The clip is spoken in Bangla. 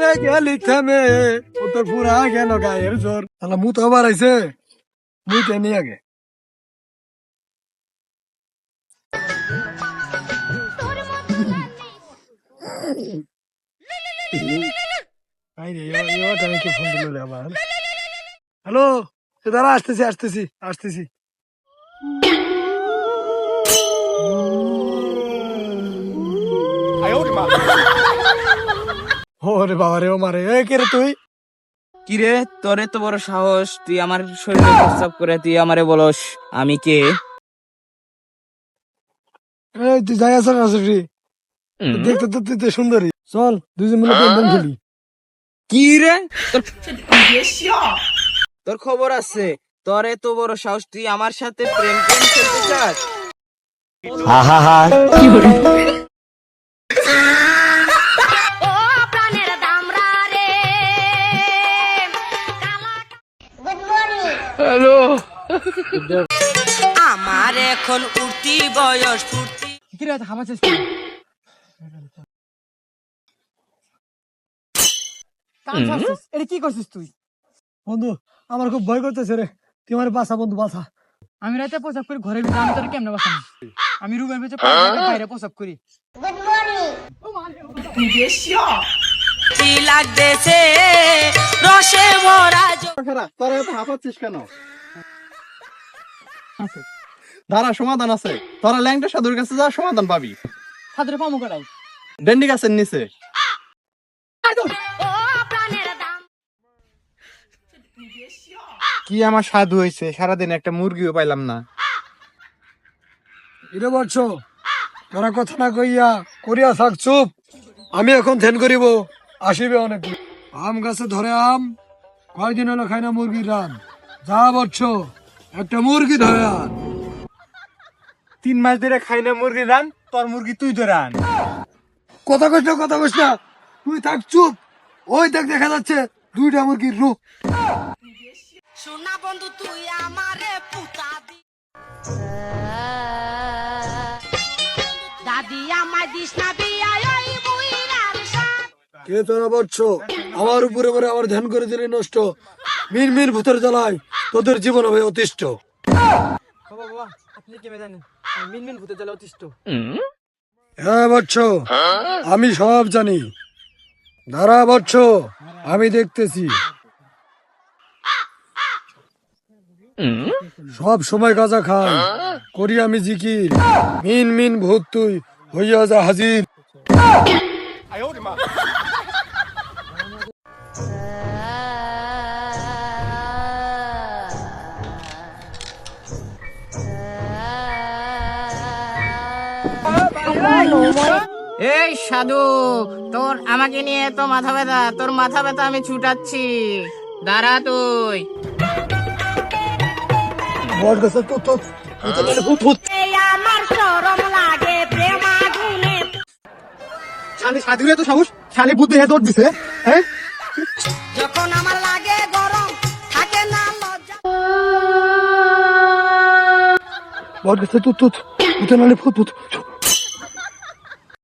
নে গেলি থেমে ও তোর পুরা গেল গায়ের জোর। তাহলে মু তো আবার আইছে মুই আবার। হ্যালো দাঁড়া, আসতেছি আসতেছি আসতেছি। ওরে বাবা রে ও মারে এ কে রে তুই? কিরে তোর এত বড় সাহস। তুই আমার শরীরে প্রস্তাব করে তুই আমারে বলস আমি কে? এই তুই যাই আসা না আসবি। দেখতে তো তুই তো সুন্দরী। চল দুজন মিলে খেলি। কি রে? তোর তোর খবর আছে। তোর এত বড় সাহস তুই আমার সাথে প্রেম প্রেম খেলতে চাস। ও আমার এখন উঠতি বয়স ফুর্তি কি রে হামাছিস এটা কি করছিস তুই? বন্ধু আমার খুব ভয় করতেছে রে। তুই আমার বাসা বন্ধু বাসা। আমি রাতে প্রসাব করি ঘরের ভিতরে আমি তোর কেমনে বাসানি আমি রুমের ভিতরে বাইরে প্রসাব করি। কি লাগতেছে? রসে ভরা তোরা এত হাঁপাচ্ছিস কেন? দাঁড়া সমাধান আছে। তোরা ল্যাংটা সাধুর কাছে যা সমাধান পাবি। সাদরে পামু করাই ডেন্ডি গাছের নিচে। ও প্রাণের দাম কি আমার সাধু হয়েছে সারাদিন একটা মুরগিও পাইলাম না। এরে বলছ তোরা কথা না কইয়া করিয়া থাক চুপ। আমি এখন ধ্যান করিব। আসিবে অনেক আম গাছে ধরে আম কয়দিন হলো খাই না মুরগির রান। যা বলছ একটা মুরগি ধরে আন। তিন মাস ধরে খাই না মুরগি রান তোর মুরগি তুই ধরে আন। কথা কইস না কথা কইস না। তুই থাক চুপ। ওই দেখ দেখা যাচ্ছে দুইটা মুরগির রূপ। সোনা বন্ধু তুই আমারে পুতা দি। দাদি আমায় দিস না বিয়া ওই বুইরার সাথ। কে তোরা বলছ? আমার উপরে পরে আমার ধ্যান করে দিলে নষ্ট। মিন মিন ভূতের জ্বালায় তোদের জীবন হবে অতিষ্ঠ। বাবা বাবা আপনি কেমন জানেন মিন মিন ভূতে জ্বালা অতিষ্ঠ। হ্যাঁ বচ্চ আমি সব জানি। দাঁড়া বচ্চ আমি দেখতেছি। সব সময় গাঁজা খাই করি আমি জিকির। মিন মিন ভূত তুই হইয়া যা হাজির। এই সাধু তোর আমাকে নিয়ে তো মাথা ব্যথা তোর মাথা ব্যথা আমি ছুটাচ্ছি। দাঁড়া তুই। শালি সাধুরে তো সাহস? শালি বুদ্ধি হে দৌড় দিছে হ্যাঁ যখন আমার লাগে গরম থাকে না লজ্জা। বট গাছে তো তো ভূতের নামে ভূত ভূত